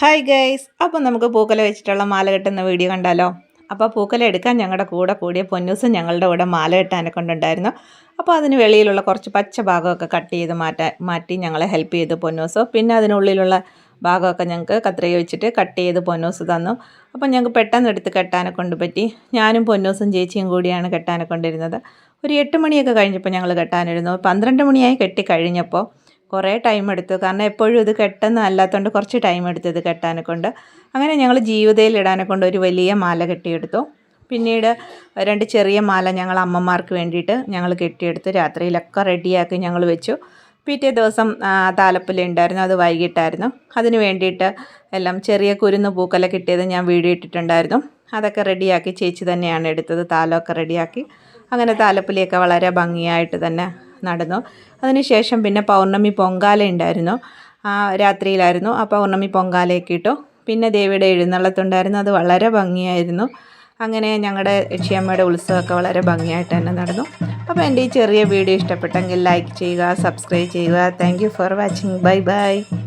Hi guys അപ്പോൾ നമുക്ക് പൂക്കല വെച്ചിട്ടുള്ള മാല കെട്ടുന്ന വീഡിയോ കണ്ടാലോ? അപ്പോൾ പൂക്കല എടുക്കാൻ ഞങ്ങളുടെ കൂടെ കൂടിയ പൊന്നൂസും ഞങ്ങളുടെ കൂടെ മാല കെട്ടാനെ കൊണ്ടുണ്ടായിരുന്നു. അപ്പോൾ അതിന് വെളിയിലുള്ള കുറച്ച് പച്ച ഭാഗമൊക്കെ കട്ട് ചെയ്ത് മാറ്റാൻ മാറ്റി ഞങ്ങളെ ഹെൽപ്പ് ചെയ്തു പൊന്നൂസ്. പിന്നെ അതിനുള്ളിലുള്ള ഭാഗമൊക്കെ ഞങ്ങൾക്ക് കത്രിക വെച്ചിട്ട് കട്ട് ചെയ്ത് പൊന്നൂസ് തന്നു. അപ്പോൾ ഞങ്ങൾക്ക് പെട്ടെന്ന് എടുത്ത് കെട്ടാനെ കൊണ്ട് പറ്റി ഞാനും പൊന്നൂസും ചേച്ചിയും കൂടിയാണ് കെട്ടാനെ കൊണ്ടിരുന്നത്. ഒരു എട്ട് മണിയൊക്കെ കഴിഞ്ഞപ്പോൾ ഞങ്ങൾ കെട്ടാനിരുന്നു. പന്ത്രണ്ട് മണിയായി കെട്ടി കഴിഞ്ഞപ്പോൾ കുറേ ടൈം എടുത്തു. കാരണം എപ്പോഴും ഇത് കെട്ടുന്ന അല്ലാത്തതുകൊണ്ട് കുറച്ച് ടൈം എടുത്തു ഇത് കെട്ടാനെ കൊണ്ട്. അങ്ങനെ ഞങ്ങൾ ജീവിതയിൽ ഇടാനെ കൊണ്ട് ഒരു വലിയ മാല കെട്ടിയെടുത്തു. പിന്നീട് രണ്ട് ചെറിയ മാല ഞങ്ങൾ അമ്മമാർക്ക് വേണ്ടിയിട്ട് ഞങ്ങൾ കെട്ടിയെടുത്ത്. രാത്രിയിലൊക്കെ റെഡിയാക്കി ഞങ്ങൾ വെച്ചു. പിറ്റേ ദിവസം താലപ്പൊലി ഉണ്ടായിരുന്നു. അത് വൈകിട്ടായിരുന്നു. അതിന് വേണ്ടിയിട്ട് എല്ലാം ചെറിയ കുരുന്ന് പൂക്കല കിട്ടിയത് ഞാൻ വീഡിയോ ഇട്ടിട്ടുണ്ടായിരുന്നു. അതൊക്കെ റെഡിയാക്കി ചേച്ചി തന്നെയാണ് എടുത്തത്. താലമൊക്കെ റെഡിയാക്കി. അങ്ങനെ താലപ്പൊലിയൊക്കെ വളരെ ഭംഗിയായിട്ട് തന്നെ നടന്നു. അതിനുശേഷം പിന്നെ പൗർണമി പൊങ്കാല ഉണ്ടായിരുന്നു. ആ രാത്രിയിലായിരുന്നു. ആ പൗർണമി പൊങ്കാലയൊക്കെ ഇട്ടു. പിന്നെ ദേവിയുടെ എഴുന്നള്ളത്തുണ്ടായിരുന്നു. അത് വളരെ ഭംഗിയായിരുന്നു. അങ്ങനെ ഞങ്ങളുടെ യക്ഷിയമ്മയുടെ ഉത്സവമൊക്കെ വളരെ ഭംഗിയായിട്ട് തന്നെ നടന്നു. അപ്പോൾ എന്റെ ഈ ചെറിയ വീഡിയോ ഇഷ്ടപ്പെട്ടെങ്കിൽ ലൈക്ക് ചെയ്യുക സബ്സ്ക്രൈബ് ചെയ്യുക. Thank for watching bye bye